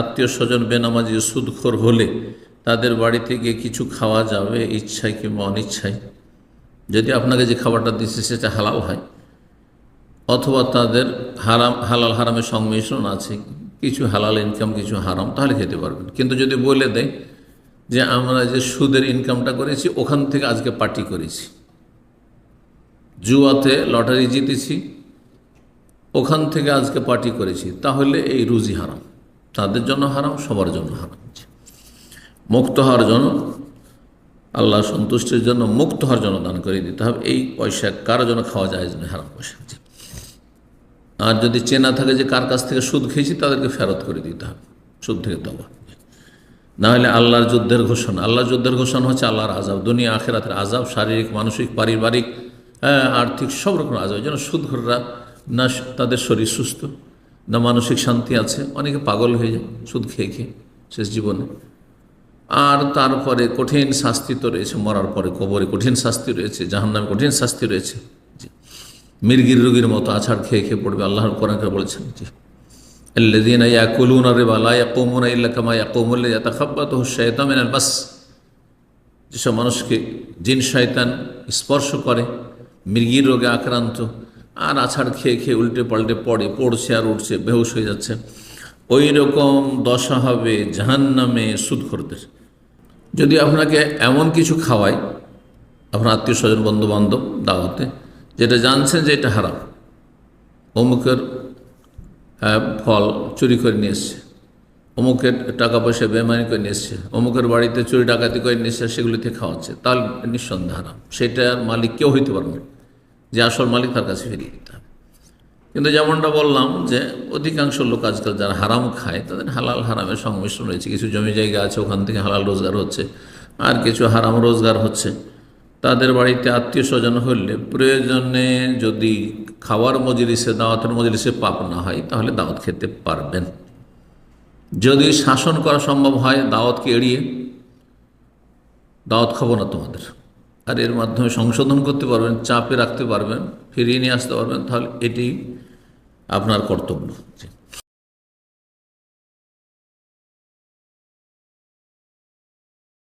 আত্মীয় স্বজন বেনামাজি সুদখোর হলে তাদের বাড়ি থেকে কিছু খাওয়া যাবে, ইচ্ছায় কিংবা অনিচ্ছায়। যদি আপনাকে যে খাবারটা দিচ্ছে সেটা হালাল হয়, অথবা তাদের হারাম, হালাল হারামের সংমিশ্রণ আছে, কিছু হালাল ইনকাম কিছু হারাম, তাহলে খেতে পারবেন। কিন্তু যদি বলে দেয় যে আমরা যে সুদের ইনকামটা করেছি, ওখান থেকে আজকে পার্টি করেছি। জুয়াতে লটারি জিতেছি, ওখান থেকে আজকে পার্টি করেছি, তাহলে এই রুজি হারাম। তাদের জন্য হারাম সবার জন্য হারাম মুক্ত হওয়ার জন্য আল্লাহ সন্তুষ্টির জন্য মুক্ত হওয়ার জন্য দান করে দিতে হবে। এই পয়সা কারও জন্য খাওয়া যায় না হারাম পয়সা আর যদি চেনা থাকে যে কার কাছ থেকে সুদ খেয়েছি তাদেরকে ফেরত করে দিতে হবে। সুদ থেকে দেওয়া না হলে আল্লাহর যুদ্ধের ঘোষণা। আল্লাহর যুদ্ধের ঘোষণা হচ্ছে আল্লাহর আজাব দুনিয়া আখেরাতের আজাব শারীরিক মানসিক পারিবারিক হ্যাঁ, আর্থিক সব রকম আজাব যেন সুদঘররা না তাদের শরীর সুস্থ। না মানসিক শান্তি আছে অনেকে পাগল হয়ে যায় সুদ খেয়ে খেয়ে শেষ জীবনে আর তারপরে কঠিন শাস্তি তো রয়েছে মরার পরে কবরে কঠিন শাস্তি রয়েছে জাহান্নামে কঠিন শাস্তি রয়েছে জি মির্গির রোগীর মতো আছাড় খেয়ে খেয়ে পড়বে আল্লাহর কোরআনকে বলেছেন জি الذين يأكلون الربا لا يقومون إلا كما يقوم الذي يتخبطه الشيطان من المس যেসব মানুষকে জিন শয়তান স্পর্শ করে মৃগীর রোগে আক্রান্ত আর আছাড় খেয়ে খেয়ে উল্টে পাল্টে পড়ে, পড়ছে আর উঠছে, বেহুশ হয়ে যাচ্ছে। ওই রকম দশা হবে জাহান্নামে সুদখোরদের। যদি আপনাকে এমন কিছু খাওয়ায় আপনার আত্মীয় স্বজন বন্ধু বান্ধব দাওয়াতে, যেটা জানছেন যে এটা হারাম, অমুকের ফল চুরি করে নিয়ে এসছে, অমুকের টাকা পয়সা বেমানি করে নিয়ে এসছে, অমুকের বাড়িতে চুরি ডাকাতি করে নিয়ে এসছে সেগুলিতে খাওয়াচ্ছে, তাহলে নিঃসন্দেহ হারাম। সেটার মালিক কেউ হইতে পারবে না। যে আসল মালিক তার কাছে ফিরিয়ে দিতে হবে। কিন্তু যেমনটা বললাম যে অধিকাংশ লোক আজকাল যারা হারাম খায়, তাদের হালাল হারামের সংমিশ্রণ রয়েছে। কিছু জমি জায়গা আছে, ওখান থেকে হালাল রোজগার হচ্ছে, আর কিছু হারাম রোজগার হচ্ছে। তাদের বাড়িতে আত্মীয় স্বজন হলে প্রয়োজনে যদি খাওয়ার মজলিসে, দাওয়াতের মজলিসে পাপ না হয়, তাহলে দাওয়াত খেতে পারবেন। যদি শাসন করা সম্ভব হয়, দাওয়াতকে এড়িয়ে, দাওয়াত খাব না তোমাদের। আর এর মাধ্যমে সংশোধন করতে পারবেন, চাপে রাখতে পারবেন, ফিরিয়ে নিয়ে আসতে পারবেন, তাহলে এটি আপনার কর্তব্য।